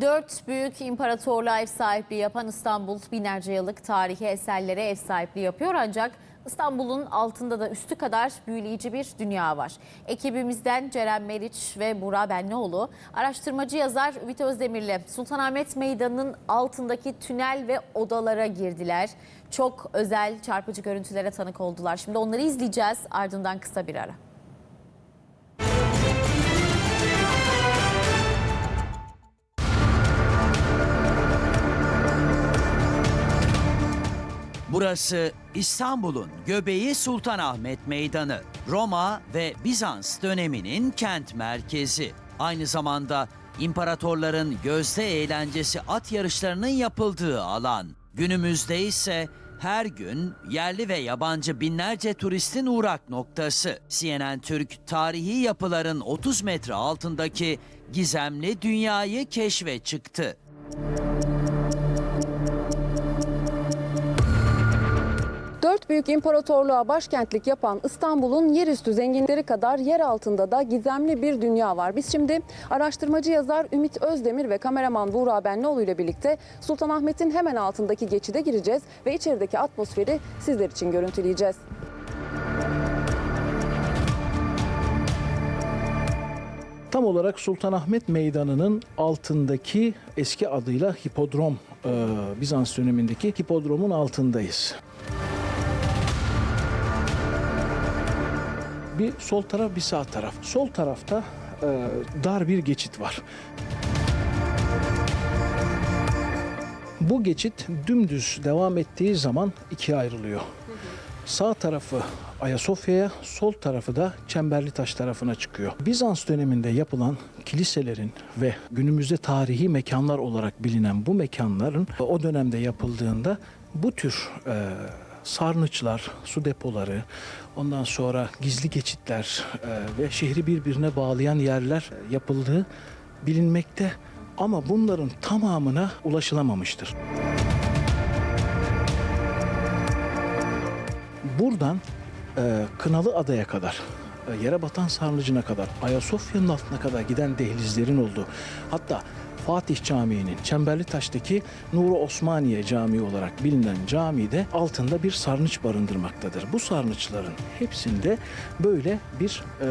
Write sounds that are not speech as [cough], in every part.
Dört büyük imparatorluğa ev sahipliği yapan İstanbul binlerce yıllık tarihi eserlere ev sahipliği yapıyor ancak İstanbul'un altında da üstü kadar büyüleyici bir dünya var. Ekibimizden Ceren Meriç ve Burak Benlioğlu, araştırmacı yazar Ümit Özdemir'le Sultanahmet Meydanı'nın altındaki tünel ve odalara girdiler. Çok özel çarpıcı görüntülere tanık oldular. Şimdi onları izleyeceğiz ardından kısa bir ara. Burası İstanbul'un göbeği Sultanahmet Meydanı. Roma ve Bizans döneminin kent merkezi. Aynı zamanda imparatorların gözde eğlencesi at yarışlarının yapıldığı alan. Günümüzde ise her gün yerli ve yabancı binlerce turistin uğrak noktası. CNN Türk tarihi yapıların 30 metre altındaki gizemli dünyayı keşfe çıktı. Büyük imparatorluğa başkentlik yapan İstanbul'un yerüstü zenginleri kadar yer altında da gizemli bir dünya var. Biz şimdi araştırmacı yazar Ümit Özdemir ve kameraman Buğra Benlioğlu ile birlikte Sultanahmet'in hemen altındaki geçide gireceğiz ve içerideki atmosferi sizler için görüntüleyeceğiz. Tam olarak Sultanahmet Meydanı'nın altındaki eski adıyla hipodrom, Bizans dönemindeki hipodromun altındayız. Bir sol taraf bir sağ taraf. Sol tarafta e, dar bir geçit var. Bu geçit dümdüz devam ettiği zaman ikiye ayrılıyor. Sağ tarafı Ayasofya'ya, sol tarafı da Çemberli Taş tarafına çıkıyor. Bizans döneminde yapılan kiliselerin ve günümüzde tarihi mekanlar olarak bilinen bu mekanların o dönemde yapıldığında bu tür e, sarnıçlar, su depoları, ondan sonra gizli geçitler e, ve şehri birbirine bağlayan yerler yapıldığı bilinmekte ama bunların tamamına ulaşılamamıştır. Buradan e, Kınalı Adaya kadar, e, yere batan sarnıcına kadar, Ayasofya'nın altına kadar giden dehlizlerin olduğu, hatta Fatih Camii'nin Çemberli Taş'taki Nuru Osmaniye Camii olarak bilinen camide altında bir sarnıç barındırmaktadır. Bu sarnıçların hepsinde böyle bir e,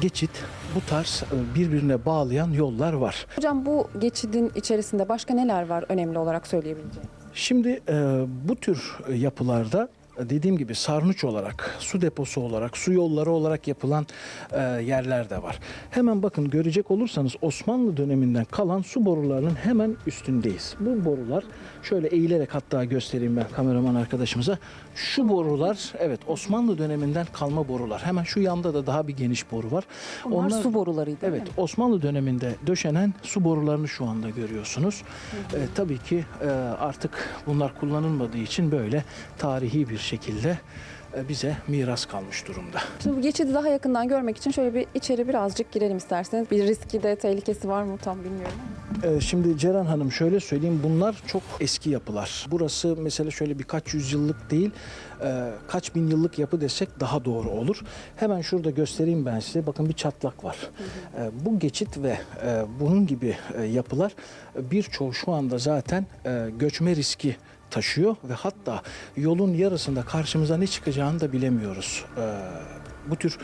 geçit, bu tarz e, birbirine bağlayan yollar var. Hocam bu geçidin içerisinde başka neler var önemli olarak söyleyebileceğim? Şimdi e, bu tür yapılarda e, dediğim gibi sarnıç olarak, su deposu olarak, su yolları olarak yapılan e, yerler de var. Hemen bakın görecek olursanız Osmanlı döneminden kalan su borularının hemen üstündeyiz. Bu borular şöyle eğilerek hatta göstereyim ben kameraman arkadaşımıza. Şu borular evet Osmanlı döneminden kalma borular. Hemen şu yanda da daha bir geniş boru var. Onlar, su borularıydı Evet, mi? Osmanlı döneminde döşenen su borularını şu anda görüyorsunuz. Ee, tabii ki e, artık bunlar kullanılmadığı için böyle tarihi bir şekilde e, bize miras kalmış durumda. Şimdi bu geçidi daha yakından görmek için şöyle bir içeri birazcık girelim isterseniz. Bir riski de tehlikesi var mı tam bilmiyorum. Ee, Şimdi Ceren Hanım şöyle söyleyeyim bunlar çok eski yapılar. Burası mesela şöyle birkaç yüzyıllık değil e, kaç bin yıllık yapı desek daha doğru olur. Hemen şurada göstereyim ben size. Bakın bir çatlak var. E, Bu geçit ve e, bunun gibi e, yapılar e, birçoğu şu anda zaten e, göçme riski taşıyor ve hatta yolun yarısında karşımıza ne çıkacağını da bilemiyoruz. E, bu tür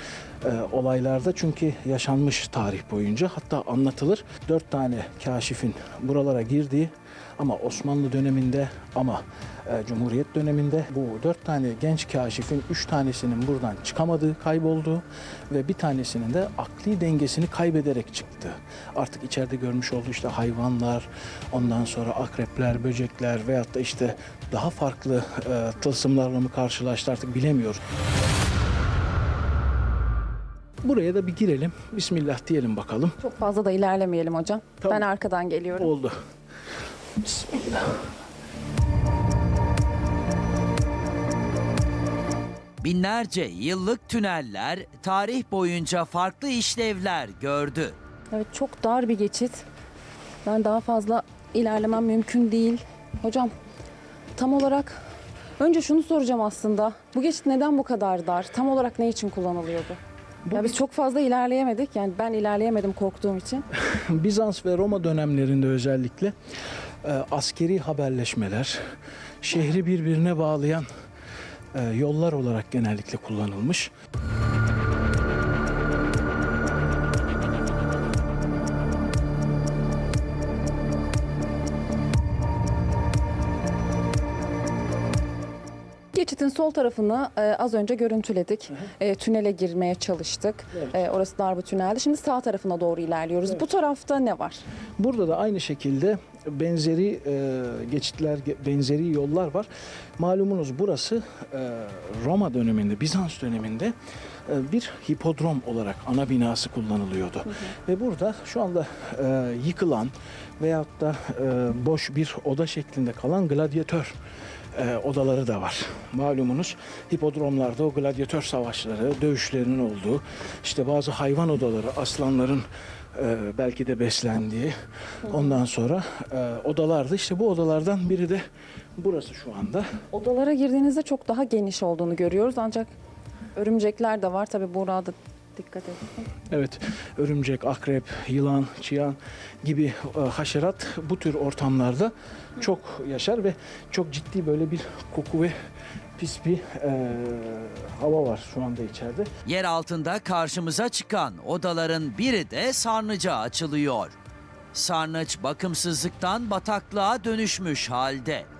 e, olaylarda çünkü yaşanmış tarih boyunca hatta anlatılır. Dört tane kaşifin buralara girdiği ama Osmanlı döneminde ama e, Cumhuriyet döneminde bu dört tane genç kaşifin üç tanesinin buradan çıkamadığı, kaybolduğu ve bir tanesinin de akli dengesini kaybederek çıktı. Artık içeride görmüş olduğu işte hayvanlar, ondan sonra akrepler, böcekler veyahut da işte daha farklı e, tılsımlarla mı karşılaştı artık bilemiyoruz. Buraya da bir girelim. Bismillah diyelim bakalım. Çok fazla da ilerlemeyelim hocam. Tamam. Ben arkadan geliyorum. Oldu. Bismillah. Binlerce yıllık tüneller tarih boyunca farklı işlevler gördü. Evet çok dar bir geçit. Ben daha fazla ilerlemem mümkün değil. Hocam tam olarak önce şunu soracağım aslında. Bu geçit neden bu kadar dar? Tam olarak ne için kullanılıyordu? Ya biz çok fazla ilerleyemedik. Yani ben ilerleyemedim korktuğum için. [laughs] Bizans ve Roma dönemlerinde özellikle e, askeri haberleşmeler, şehri birbirine bağlayan e, yollar olarak genellikle kullanılmış. Geçitin sol tarafını e, az önce görüntüledik. E, tünele girmeye çalıştık. E, orası dar bir tüneldi. Şimdi sağ tarafına doğru ilerliyoruz. Bu tarafta ne var? Burada da aynı şekilde benzeri e, geçitler, ge- benzeri yollar var. Malumunuz burası e, Roma döneminde, Bizans döneminde e, bir hipodrom olarak ana binası kullanılıyordu. Ve burada şu anda e, yıkılan veyahut da e, boş bir oda şeklinde kalan gladyatör e, odaları da var. Malumunuz hipodromlarda o gladyatör savaşları, dövüşlerinin olduğu, işte bazı hayvan odaları, aslanların e, belki de beslendiği, ondan sonra e, odalardı. İşte bu odalardan biri de burası şu anda. Odalara girdiğinizde çok daha geniş olduğunu görüyoruz. Ancak örümcekler de var. Tabii burada dikkat edin. Evet, örümcek, akrep, yılan, çıyan gibi e, haşerat bu tür ortamlarda çok yaşar ve çok ciddi böyle bir koku ve pis bir e, hava var şu anda içeride. Yer altında karşımıza çıkan odaların biri de sarnıca açılıyor. Sarnıç bakımsızlıktan bataklığa dönüşmüş halde.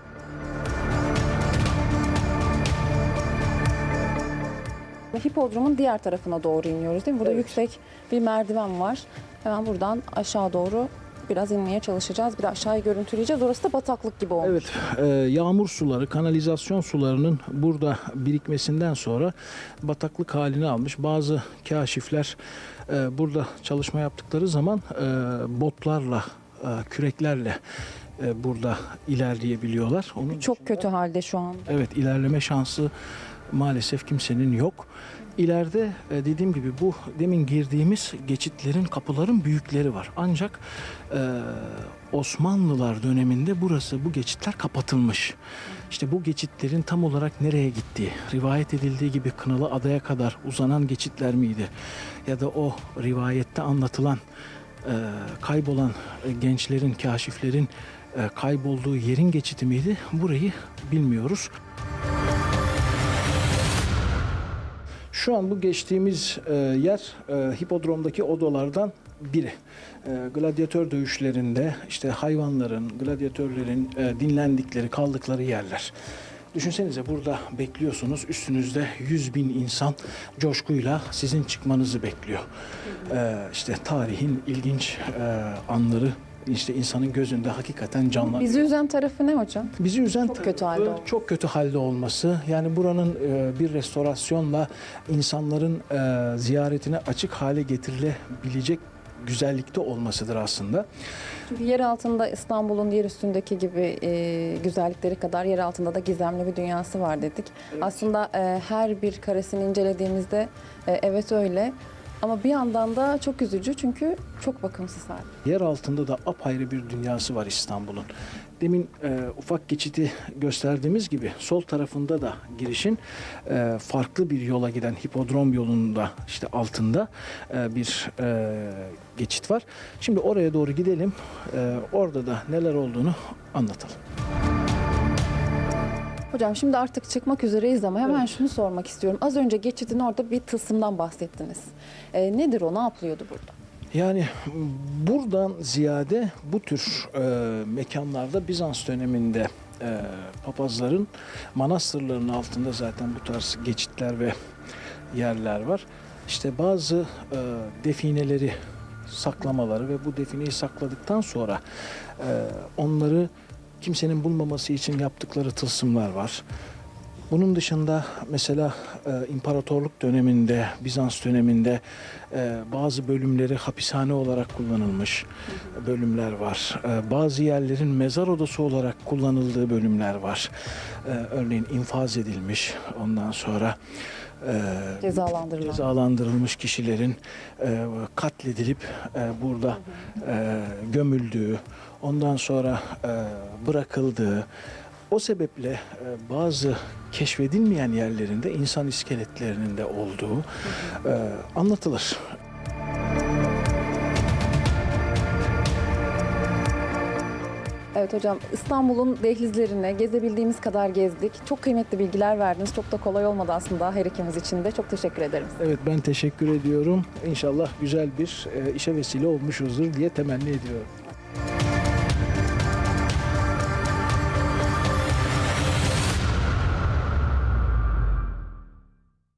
Hipodromun diğer tarafına doğru iniyoruz değil mi? Burada Evet. yüksek bir merdiven var. Hemen buradan aşağı doğru biraz inmeye çalışacağız. Bir de aşağıyı görüntüleyeceğiz. Orası da bataklık gibi olmuş. Evet, e, yağmur suları, kanalizasyon sularının burada birikmesinden sonra bataklık halini almış. Bazı kaşifler e, burada çalışma yaptıkları zaman e, botlarla, e, küreklerle e, burada ilerleyebiliyorlar. Onun Çok kötü halde şu an. Evet ilerleme şansı maalesef kimsenin yok. İleride e, dediğim gibi bu demin girdiğimiz geçitlerin kapıların büyükleri var. Ancak e, Osmanlılar döneminde burası bu geçitler kapatılmış. İşte bu geçitlerin tam olarak nereye gittiği, rivayet edildiği gibi Kınalı Adaya kadar uzanan geçitler miydi? Ya da o rivayette anlatılan e, kaybolan gençlerin, kaşiflerin kaybolduğu yerin geçiti miydi? Burayı bilmiyoruz. Şu an bu geçtiğimiz e, yer e, hipodromdaki odalardan biri. E, gladyatör dövüşlerinde işte hayvanların, gladyatörlerin e, dinlendikleri, kaldıkları yerler. Düşünsenize burada bekliyorsunuz üstünüzde 100 bin insan coşkuyla sizin çıkmanızı bekliyor. E, işte tarihin ilginç e, anları işte insanın gözünde hakikaten canlanıyor. Bizi üzen tarafı ne hocam? Bizi üzen Çok kötü halde çok kötü halde olması. Yani buranın e, bir restorasyonla insanların e, ziyaretine açık hale getirilebilecek güzellikte olmasıdır aslında. Çünkü yer altında İstanbul'un yer üstündeki gibi e, güzellikleri kadar yer altında da gizemli bir dünyası var dedik. Aslında e, her bir karesini incelediğimizde e, evet öyle. Ama bir yandan da çok üzücü çünkü çok bakımsız hali. Yer altında da apayrı bir dünyası var İstanbul'un. Demin e, ufak geçiti gösterdiğimiz gibi sol tarafında da girişin e, farklı bir yola giden hipodrom yolunda işte altında e, bir e, geçit var. Şimdi oraya doğru gidelim. E, orada da neler olduğunu anlatalım. Hocam şimdi artık çıkmak üzereyiz ama hemen şunu sormak istiyorum. Az önce geçidin orada bir tılsımdan bahsettiniz. E, nedir o? Ne yapılıyordu burada? Yani buradan ziyade bu tür e, mekanlarda Bizans döneminde e, papazların manastırlarının altında zaten bu tarz geçitler ve yerler var. İşte bazı e, defineleri saklamaları ve bu defineyi sakladıktan sonra e, onları kimsenin bulmaması için yaptıkları tılsımlar var. Bunun dışında mesela e, imparatorluk döneminde, Bizans döneminde e, bazı bölümleri hapishane olarak kullanılmış bölümler var. E, bazı yerlerin mezar odası olarak kullanıldığı bölümler var. E, örneğin infaz edilmiş ondan sonra e, Cezalandırılan. cezalandırılmış kişilerin e, katledilip e, burada e, gömüldüğü, ondan sonra e, bırakıldığı, O sebeple e, bazı keşfedilmeyen yerlerinde insan iskeletlerinin de olduğu e, anlatılır. Evet hocam İstanbul'un dehlizlerini gezebildiğimiz kadar gezdik. Çok kıymetli bilgiler verdiniz. Çok da kolay olmadı aslında her ikimiz için de. Çok teşekkür ederim. Evet ben teşekkür ediyorum. İnşallah güzel bir e, işe vesile olmuşuzdur diye temenni ediyorum.